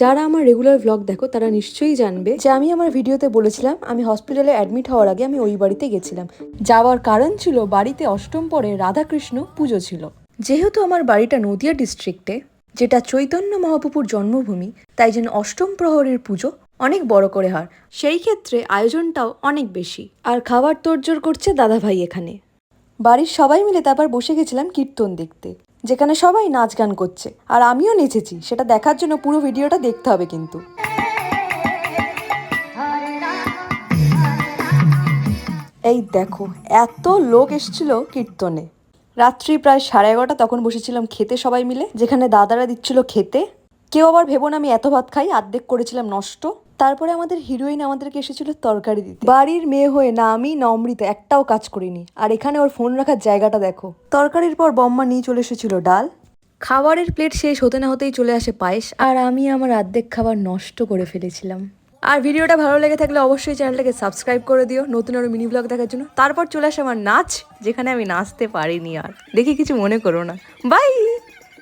যারা আমার regular vlog দেখো, তারা নিশ্চয়ই জানবে যে আমি আমার ভিডিওতে বলেছিলাম আমি হসপিটালে অ্যাডমিট হওয়ার আগে আমি ওই বাড়িতে গেছিলাম। যাওয়ার কারণ ছিল বাড়িতে অষ্টম পরে রাধাকৃষ্ণ পুজো ছিল। যেহেতু আমার বাড়িটা নদিয়া ডিস্ট্রিক্টে যেটা চৈতন্য মহাপ্রভুর জন্মভূমি, তাই যেন অষ্টম প্রহরের পুজো অনেক বড় করে হয়। সেই ক্ষেত্রে আয়োজনটাও অনেক বেশি। আর খাবার তোড়জোড় করছে দাদাভাই এখানে। বাড়ির সবাই মিলে তারপর বসে গেছিলাম কীর্তন দেখতে। যেখানে সবাই নাচ গান করছে। আর আমিও নেচেছি, সেটা দেখার জন্য পুরো ভিডিওটা দেখতে হবে কিন্তু। এই দেখো, এত লোক এসেছিল কীর্তনে। রাত্রি প্রায় সাড়ে এগারোটা, তখন বসেছিলাম খেতে সবাই মিলে, যেখানে দাদারা দিচ্ছিল খেতে। কেউ আবার ভেবো না আমি এত ভাত খাই, আর্ধেক করেছিলাম নষ্ট। তারপরে আমাদের হিরোইন আমাদেরকে এসেছিল তরকারি দিতে। বাড়ির মেয়ে হয়ে না আমি না অমৃতা একটাও কাজ করিনি। আর এখানে ওর ফোন রাখার জায়গাটা দেখো। তরকারির পর বম্মা নিয়ে চলে এসেছিল ডাল। খাবারের প্লেট শেষ হতে না হতেই চলে আসে পায়েস। আর আমি আমার অর্ধেক খাবার নষ্ট করে ফেলেছিলাম। আর ভিডিওটা ভালো লেগে থাকলে অবশ্যই চ্যানেলটাকে সাবস্ক্রাইব করে দিও। নতুন আরও মিনি ব্লগ দেখার জন্য। তারপর চলে আসে আমার নাচ যেখানে আমি নাচতে পারিনি আর। দেখি কিছু মনে করো না। বাই